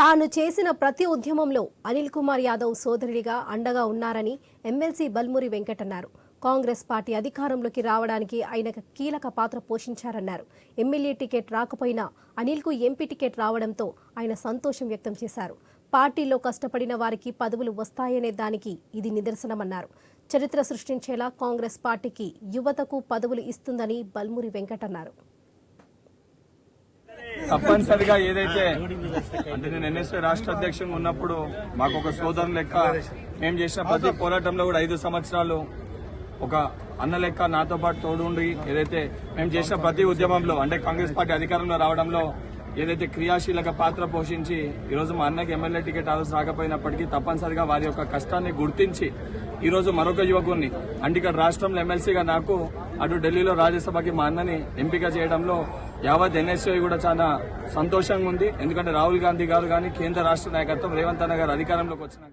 తాను చేసిన ప్రతి ఉద్యమంలో అనిల్ కుమార్ యాదవ్ సోదరుడిగా అండగా ఉన్నారని ఎమ్మెల్సీ బల్మురి వెంకట్ అన్నారు కాంగ్రెస్ పార్టీ అధికారంలోకి రావడానికి ఆయన కీలక పాత్ర పోషించారన్నారు. ఎమ్మెల్యే టికెట్ రాకపోయినా అనిల్కు ఎంపీ టికెట్ రావడంతో ఆయన సంతోషం వ్యక్తం చేశారు. పార్టీలో కష్టపడిన వారికి పదవులు వస్తాయనే దానికి ఇది నిదర్శనమన్నారు. చరిత్ర సృష్టించేలా కాంగ్రెస్ పార్టీకి యువతకు పదవులు ఇస్తుందని బల్మురి వెంకట్ అన్నారు తప్పనిసరిగా ఏదైతే అంటే నేను ఎన్ఎస్పీ రాష్ట్ర అధ్యక్షుడు ఉన్నప్పుడు మాకు ఒక సోదరు లెక్క మేము చేసిన ప్రతి పోరాటంలో కూడా ఐదు సంవత్సరాలు ఒక అన్న లెక్క నాతో పాటు తోడుండి ఏదైతే మేము చేసిన ప్రతి ఉద్యమంలో అంటే కాంగ్రెస్ పార్టీ అధికారంలో రావడంలో ఏదైతే క్రియాశీలక పాత్ర పోషించి ఈరోజు మా అన్నకి ఎమ్మెల్యే టికెట్ ఆలోచన రాకపోయినప్పటికీ తప్పనిసరిగా వారి యొక్క కష్టాన్ని గుర్తించి ఈ రోజు మరొక యువకుడిని అంటే ఇక్కడ రాష్ట్రంలో ఎమ్మెల్సీగా నాకు అటు ఢిల్లీలో రాజ్యసభకి మా అన్నని ఎంపిక చేయడంలో యావత్ ఎన్ఎస్ఐ కూడా చాలా సంతోషంగా ఉంది. ఎందుకంటే రాహుల్ గాంధీ గారు కానీ కేంద్ర రాష్ట్ర నాయకత్వం రేవంత్ అన్న గారు అధికారంలోకి వచ్చినాక